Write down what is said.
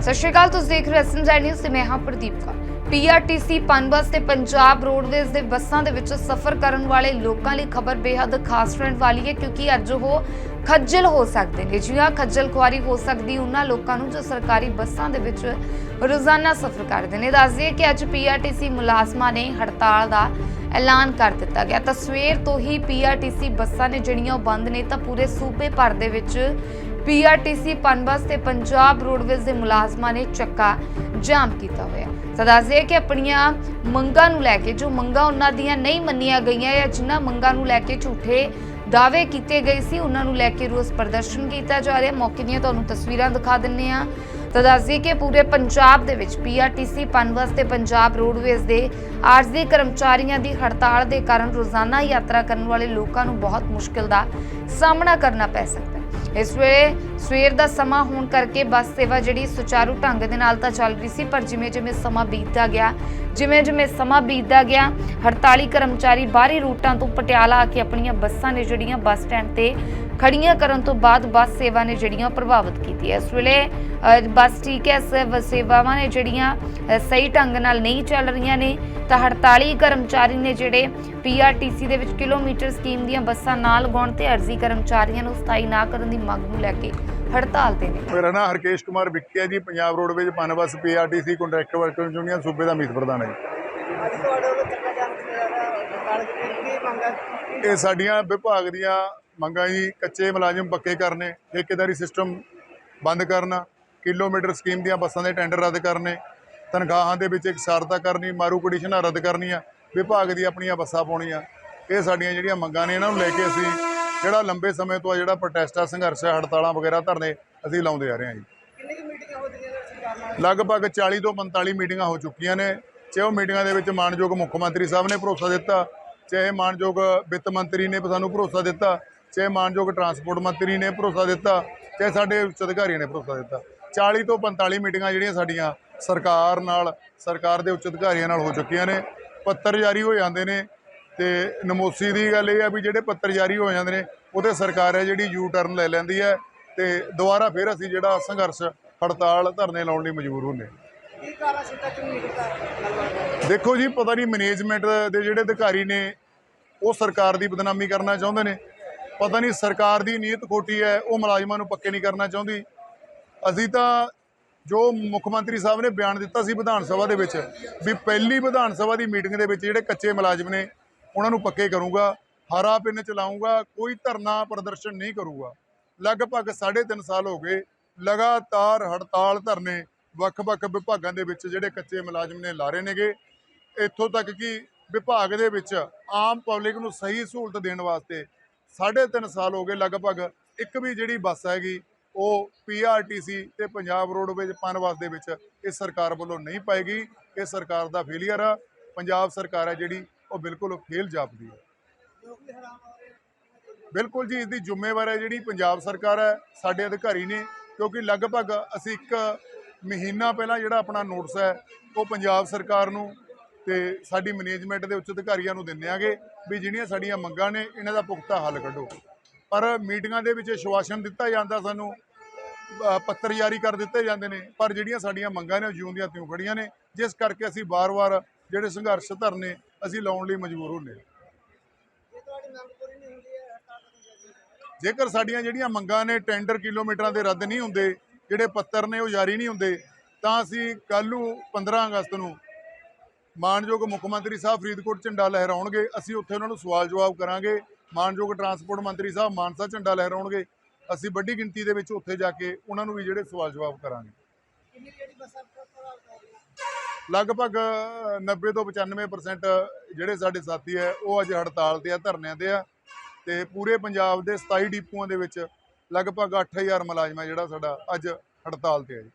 ਸਤਿ ਸ਼੍ਰੀ ਅਕਾਲ ਤੁਸੀਂ ਦੇਖ ਰਹੇ ਹੋ ਐਸਐਮਜੀ ਨਿਊਜ਼ ਤੇ ਮੈਂ ਹਾਂ ਪ੍ਰਦੀਪ ਕੌਰ। ਪੀਆਰਟੀਸੀ ਪਨਬਸ ਤੇ ਪੰਜਾਬ ਰੋਡਵੇਜ਼ ਦੇ ਬੱਸਾਂ ਦੇ ਵਿੱਚ ਸਫ਼ਰ ਕਰਨ ਵਾਲੇ ਲੋਕਾਂ ਲਈ ਖਬਰ ਬੇहद ਖਾਸ ਰਹਿਣ ਵਾਲੀ ਹੈ, ਕਿਉਂਕਿ ਅੱਜ ਉਹ ਖੱਜਲ ਹੋ ਸਕਦੇ ਨੇ। ਜਿਵੇਂ ਖੱਜਲ ਖੁਆਰੀ ਹੋ ਸਕਦੀ ਉਹਨਾਂ ਲੋਕਾਂ ਨੂੰ ਜੋ ਸਰਕਾਰੀ ਬੱਸਾਂ ਦੇ ਵਿੱਚ ਰੋਜ਼ਾਨਾ ਸਫ਼ਰ ਕਰਦੇ ਨੇ। ਦੱਸ ਦਈਏ ਕਿ ਅੱਜ ਪੀਆਰਟੀਸੀ ਮੁਲਾਜ਼ਮਾਂ ਨੇ ਹੜਤਾਲ ਦਾ ਐਲਾਨ ਕਰ ਦਿੱਤਾ ਗਿਆ। ਤਾਂ ਸਵੇਰ ਤੋਂ ਹੀ ਪੀਆਰਟੀਸੀ ਬੱਸਾਂ ਨੇ ਜਿਹੜੀਆਂ ਉਹ ਬੰਦ ਨੇ, ਤਾਂ ਪੂਰੇ ਸੂਬੇ ਭਰ ਦੇ ਵਿੱਚ ਪੀਆਰਟੀਸੀ ਪਨਬਸ ਤੇ ਪੰਜਾਬ ਰੋਡਵੇਜ਼ ਦੇ ਮੁਲਾਜ਼ਮਾਂ ਨੇ ਚੱਕਾ ਜਾਮ ਕੀਤਾ ਹੋਇਆ। ਤਾਂ ਦੱਸ ਕਿ ਆਪਣੀਆਂ ਮੰਗਾਂ ਨੂੰ ਲੈ ਕੇ ਜੋ ਮੰਗਾਂ ਉਹਨਾਂ ਦੀਆਂ ਨਹੀਂ ਮੰਨੀਆਂ ਗਈਆਂ ਜਾਂ ਜਿਨ੍ਹਾਂ ਮੰਗਾਂ ਨੂੰ ਲੈ ਕੇ ਝੂਠੇ ਦਾਅਵੇ ਕੀਤੇ ਗਏ ਸੀ, ਉਹਨਾਂ ਨੂੰ ਲੈ ਕੇ ਰੋਸ ਪ੍ਰਦਰਸ਼ਨ ਕੀਤਾ ਜਾ ਰਿਹਾ। ਮੌਕੇ ਦੀਆਂ ਤੁਹਾਨੂੰ ਤਸਵੀਰਾਂ ਦਿਖਾ ਦਿੰਨੇ ਆ ਤਾਂ ਦੱਸਦੀ ਕਿ ਪੂਰੇ ਪੰਜਾਬ ਦੇ ਵਿੱਚ ਪੀਆਰਟੀਸੀ ਪਨਬਸ ਤੇ ਪੰਜਾਬ ਰੋਡਵੇਜ਼ ਦੇ ਆਰਜ਼ੀ ਕਰਮਚਾਰੀਆਂ ਦੀ ਹੜਤਾਲ ਦੇ ਕਾਰਨ ਰੋਜ਼ਾਨਾ ਯਾਤਰਾ ਕਰਨ ਵਾਲੇ ਲੋਕਾਂ ਨੂੰ ਬਹੁਤ ਮੁਸ਼ਕਲ ਦਾ ਸਾਹਮਣਾ ਕਰਨਾ ਪੈ ਸਕਦਾ ਹੈ। ਇਸ ਵੇਲੇ ਸਵੇਰ ਦਾ ਸਮਾਂ ਹੋਣ ਕਰਕੇ ਬੱਸ ਸੇਵਾ ਜਿਹੜੀ ਸੁਚਾਰੂ ਢੰਗ ਦੇ ਨਾਲ ਤਾਂ ਚੱਲ ਰਹੀ ਸੀ, ਪਰ ਜਿਵੇਂ ਜਿਵੇਂ ਸਮਾਂ ਬੀਤਦਾ ਗਿਆ, ਜਿਵੇਂ ਜਿਵੇਂ ਸਮਾਂ ਬੀਤਦਾ ਗਿਆ, ਹੜਤਾਲੀ ਕਰਮਚਾਰੀ ਬਾਹਰੀ ਰੂਟਾਂ ਤੋਂ ਪਟਿਆਲਾ ਆ ਕੇ ਆਪਣੀਆਂ ਬੱਸਾਂ ਨੇ ਜਿਹੜੀਆਂ ਬੱਸ ਸਟੈਂਡ ਤੇ ਖੜੀਆਂ ਕਰਨ ਤੋਂ ਬਾਅਦ ਬੱਸ ਸੇਵਾ ਨੇ ਜਿਹੜੀਆਂ ਪ੍ਰਭਾਵਿਤ ਕੀਤੀ। ਹੈ ਇਸ ਵੇਲੇ ਬੱਸ ਠੀਕ ਹੈ ਸ- ਸੇਵਾਵਾਂ ਨੇ ਜਿਹੜੀਆਂ ਸਹੀ ਢੰਗ ਨਾਲ ਨਹੀਂ ਚੱਲ ਰਹੀਆਂ ਨੇ ਤਾਂ ਹੜਤਾਲੀ ਕਰਮਚਾਰੀ ਨੇ ਜਿਹੜੇ ਪੀਆਰਟੀਸੀ ਦੇ ਵਿੱਚ ਕਿਲੋਮੀਟਰ ਸਕੀਮ ਦੀਆਂ ਬੱਸਾਂ ਨਾ ਲਗਾਉਣ ਤੇ ਅਰਜ਼ੀ ਕਰਮਚਾਰੀਆਂ ਨੂੰ ਸਥਾਈ ਨਾ ਕਰਨ ਦੀ ਮੰਗ ਨੂੰ ਲੈ ਕੇ ਹੜਤਾਲ ਤੇ ਨੇ। ਮੇਰਾ ਨਾਮ ਹਰਕੇਸ਼ ਕੁਮਾਰ ਵਿੱਕੀ ਹੈ ji Punjab roadways Punbus PRTC contractor worker union ਸੂਬੇ ਦਾ ਮੀਤ ਪ੍ਰਧਾਨ ਹੈ ਜੀ। ਇਹ ਸਾਡੀਆਂ ਵਿਭਾਗ ਦੀਆਂ ਮੰਗਾਂ ਜੀ ਕੱਚੇ ਮੁਲਾਜ਼ਮ ਪੱਕੇ ਕਰਨੇ ਠੇਕੇਦਾਰੀ ਸਿਸਟਮ ਬੰਦ ਕਰਨਾ ਕਿਲੋਮੀਟਰ ਸਕੀਮ ਦੀਆਂ ਬੱਸਾਂ ਦੇ ਟੈਂਡਰ ਰੱਦ ਕਰਨੇ ਤਨਖਾਹਾਂ ਦੇ ਵਿੱਚ ਇਕਸਾਰਤਾ ਕਰਨੀ ਮਾਰੂ ਕੰਡੀਸ਼ਨਾਂ ਰੱਦ ਕਰਨੀਆਂ ਵਿਭਾਗ ਦੀ ਆਪਣੀਆਂ ਬੱਸਾਂ ਪਾਉਣੀਆਂ ਇਹ ਸਾਡੀਆਂ ਜਿਹੜੀਆਂ ਮੰਗਾਂ ਨੇ ਇਹਨਾਂ ਨੂੰ ਲੈ ਕੇ ਅਸੀਂ ਜਿਹੜਾ ਲੰਬੇ ਸਮੇਂ ਤੋਂ ਆ ਜਿਹੜਾ ਪ੍ਰੋਟੈਸਟ ਆ ਸੰਘਰਸ਼ ਆ ਹੜਤਾਲਾਂ ਵਗੈਰਾ ਧਰਨੇ ਅਸੀਂ ਲਾਉਂਦੇ ਆ ਰਹੇ ਹਾਂ ਜੀ। ਲਗਭਗ 40 ਤੋਂ 45 ਮੀਟਿੰਗਾਂ ਹੋ ਚੁੱਕੀਆਂ ਨੇ ਚਾਹੇ ਉਹ ਮੀਟਿੰਗਾਂ ਦੇ ਵਿੱਚ ਮਾਨਯੋਗ ਮੁੱਖ ਮੰਤਰੀ ਸਾਹਿਬ ਨੇ ਭਰੋਸਾ ਦਿੱਤਾ ਚਾਹੇ ਮਾਨਯੋਗ ਵਿੱਤ ਮੰਤਰੀ ਨੇ ਸਾਨੂੰ ਭਰੋਸਾ ਦਿੱਤਾ ਚਾਹੇ ਮਾਨਯੋਗ ਟਰਾਂਸਪੋਰਟ ਮੰਤਰੀ ਨੇ ਭਰੋਸਾ ਦਿੱਤਾ ਚਾਹੇ ਸਾਡੇ ਉੱਚ ਅਧਿਕਾਰੀਆਂ ਨੇ ਭਰੋਸਾ ਦਿੱਤਾ। 40 ਤੋਂ 45 ਮੀਟਿੰਗਾਂ ਜਿਹੜੀਆਂ ਸਾਡੀਆਂ ਸਰਕਾਰ ਨਾਲ ਸਰਕਾਰ ਦੇ ਉੱਚ ਅਧਿਕਾਰੀਆਂ ਨਾਲ ਹੋ ਚੁੱਕੀਆਂ ਨੇ ਪੱਤਰ ਜਾਰੀ ਹੋ ਜਾਂਦੇ ਨੇ ਤੇ ਨਮੋਸੀ ਦੀ ਗੱਲ ਇਹ ਆ ਵੀ ਜਿਹੜੇ ਪੱਤਰ ਜਾਰੀ ਹੋ ਜਾਂਦੇ ਨੇ ਉਹਦੇ ਸਰਕਾਰ ਹੈ ਜਿਹੜੀ ਯੂ ਟਰਨ ਲੈ ਲੈਂਦੀ ਹੈ ਤੇ ਦੁਬਾਰਾ ਫਿਰ ਅਸੀਂ ਜਿਹੜਾ ਸੰਘਰਸ਼ ਹੜਤਾਲ ਧਰਨੇ ਲਾਉਣ ਲਈ ਮਜਬੂਰ ਹੁੰਦੇ ਹਾਂ। ਕੀ ਕਾਰਨ ਸੀ ਤੱਕ ਨਹੀਂ ਨਿਕਲਦਾ ਗੱਲਬਾਤ ਦੇਖੋ ਜੀ ਪਤਾ ਨਹੀਂ ਮੈਨੇਜਮੈਂਟ ਦੇ ਜਿਹੜੇ ਅਧਿਕਾਰੀ ਨੇ ਉਹ ਸਰਕਾਰ ਦੀ ਬਦਨਾਮੀ ਕਰਨਾ ਚਾਹੁੰਦੇ ਨੇ। ਪਤਾ ਨਹੀਂ ਸਰਕਾਰ ਦੀ ਨੀਅਤ ਖੋਟੀ ਹੈ, ਉਹ ਮੁਲਾਜ਼ਮਾਂ ਨੂੰ ਪੱਕੇ ਨਹੀਂ ਕਰਨਾ ਚਾਹੁੰਦੀ। ਅਸੀਂ ਤਾਂ ਜੋ ਮੁੱਖ ਮੰਤਰੀ ਸਾਹਿਬ ਨੇ ਬਿਆਨ ਦਿੱਤਾ ਸੀ ਵਿਧਾਨ ਸਭਾ ਦੇ ਵਿੱਚ, ਵੀ ਪਹਿਲੀ ਵਿਧਾਨ ਸਭਾ ਦੀ ਮੀਟਿੰਗ ਦੇ ਵਿੱਚ ਜਿਹੜੇ ਕੱਚੇ ਮੁਲਾਜ਼ਮ ਨੇ, ਉਹਨਾਂ ਨੂੰ ਪੱਕੇ ਕਰੂੰਗਾ, ਹਰਾ ਪਿੰਨ ਚਲਾਉਂਗਾ ਕੋਈ ਧਰਨਾ ਪ੍ਰਦਰਸ਼ਨ ਨਹੀਂ ਕਰੂਗਾ। ਲਗਭਗ 3.5 ਸਾਲ ਹੋ ਗਏ, ਲਗਾਤਾਰ ਹੜਤਾਲ ਧਰਨੇ ਵੱਖ-ਵੱਖ ਵਿਭਾਗਾਂ ਦੇ ਵਿੱਚ ਜਿਹੜੇ ਕੱਚੇ ਮੁਲਾਜ਼ਮ ਨੇ ਲਾ ਰਹੇ ਨੇਗੇ। ਇੱਥੋਂ ਤੱਕ ਕਿ ਵਿਭਾਗ ਦੇ ਵਿੱਚ ਆਮ ਪਬਲਿਕ ਨੂੰ ਸਹੀ ਸਹੂਲਤ ਦੇਣ ਵਾਸਤੇ 3.5 ਸਾਲ ਹੋ ਗਏ ਲਗਭਗ, ਇੱਕ ਵੀ ਜਿਹੜੀ ਬੱਸ ਹੈਗੀ, ਉਹ ਪੀਆਰਟੀਸੀ ਤੇ ਪੰਜਾਬ ਰੋਡਵੇਜ਼ ਪਨਬਸ ਦੇ ਵਿੱਚ ਇਹ ਸਰਕਾਰ ਵੱਲੋਂ ਨਹੀਂ ਪਾਏਗੀ ਇਹ ਸਰਕਾਰ ਦਾ ਫੇਲੀਅਰ ਆ। ਪੰਜਾਬ ਸਰਕਾਰ ਹੈ ਜਿਹੜੀ, ਉਹ ਬਿਲਕੁਲ ਫੇਲ ਜਾਪਦੀ ਹੈ। ਬਿਲਕੁਲ ਜੀ ਇਸ ਦੀ ਜ਼ਿੰਮੇਵਾਰ ਹੈ ਜਿਹੜੀ ਪੰਜਾਬ ਸਰਕਾਰ ਹੈ, ਸਾਡੇ ਅਧਿਕਾਰੀ ਨੇ, ਕਿਉਂਕਿ ਲਗਭਗ ਅਸੀਂ ਇੱਕ ਮਹੀਨਾ ਪਹਿਲਾਂ ਜਿਹੜਾ ਆਪਣਾ ਨੋਟਿਸ ਹੈ, ਉਹ ਪੰਜਾਬ ਸਰਕਾਰ ਨੂੰ ਤੇ ਸਾਡੀ ਮੈਨੇਜਮੈਂਟ ਦੇ ਉੱਚ ਅਧਿਕਾਰੀਆਂ ਨੂੰ ਦਿੰਦੇ ਆਗੇ। ਵੀ ਜਿਹੜੀਆਂ ਸਾਡੀਆਂ ਮੰਗਾਂ ਨੇ, ਇਹਨਾਂ ਦਾ ਪੁਖਤਾ ਹੱਲ ਕੱਢੋ। ਪਰ ਮੀਟਿੰਗਾਂ ਦੇ ਵਿੱਚ ਸ਼ਵਾਸਨ ਦਿੱਤਾ ਜਾਂਦਾ ਸਾਨੂੰ ਪੱਤਰ ਜਾਰੀ ਕਰ ਦਿੱਤੇ ਜਾਂਦੇ ਨੇ, ਪਰ ਜਿਹੜੀਆਂ ਸਾਡੀਆਂ ਮੰਗਾਂ ਨੇ ਉਹ ਜਿਉਂ ਦੀਆਂ ਤਿਉਂ ਖੜੀਆਂ ਨੇ, ਜਿਸ ਕਰਕੇ ਅਸੀਂ ਵਾਰ-ਵਾਰ ਜਿਹੜੇ ਸੰਘਰਸ਼ ਧਰਨੇ ਅਸੀਂ ਲਾਉਣ ਲਈ ਮਜਬੂਰ ਹੁੰਦੇ ਹਾਂ। ਜੇਕਰ ਸਾਡੀਆਂ ਜਿਹੜੀਆਂ ਮੰਗਾਂ ਨੇ ਟੈਂਡਰ ਕਿਲੋਮੀਟਰਾਂ ਦੇ ਰੱਦ ਨਹੀਂ ਹੁੰਦੇ, ਜਿਹੜੇ ਪੱਤਰ ਨੇ ਉਹ ਜਾਰੀ ਨਹੀਂ ਹੁੰਦੇ, ਤਾਂ ਅਸੀਂ ਕੱਲ੍ਹ ਨੂੰ 15 ਅਗਸਤ ਨੂੰ ਮਾਨਯੋਗ ਮੁੱਖ ਮੰਤਰੀ ਸਾਹਿਬ ਫਰੀਦਕੋਟ ਝੰਡਾ ਲਹਿਰਾਉਣਗੇ ਅਸੀਂ ਉੱਥੇ ਉਹਨਾਂ ਨੂੰ ਸਵਾਲ ਜਵਾਬ ਕਰਾਂਗੇ। ਮਾਨਯੋਗ ਟਰਾਂਸਪੋਰਟ ਮੰਤਰੀ ਸਾਹਿਬ ਮਾਨਸਾ ਝੰਡਾ ਲਹਿਰਾਉਣਗੇ ਅਸੀਂ ਵੱਡੀ ਗਿਣਤੀ ਦੇ ਵਿੱਚ ਉੱਥੇ ਜਾ ਕੇ ਉਹਨਾਂ ਨੂੰ ਵੀ ਜਿਹੜੇ ਸਵਾਲ ਜਵਾਬ ਕਰਾਂਗੇ। ਲਗਭਗ 90 ਤੋਂ 95% ਜਿਹੜੇ ਸਾਡੇ ਸਾਥੀ ਹੈ ਉਹ ਅੱਜ ਹੜਤਾਲ ਤੇ ਆ ਧਰਨਿਆਂ ਤੇ ਆ ਤੇ ਪੂਰੇ ਪੰਜਾਬ ਦੇ 27 ਡਿਪੂਆਂ ਦੇ ਵਿੱਚ ਲਗਭਗ 8000 ਮੁਲਾਜ਼ਮ ਹੈ ਜਿਹੜਾ ਸਾਡਾ ਅੱਜ ਹੜਤਾਲ ਤੇ ਹੈ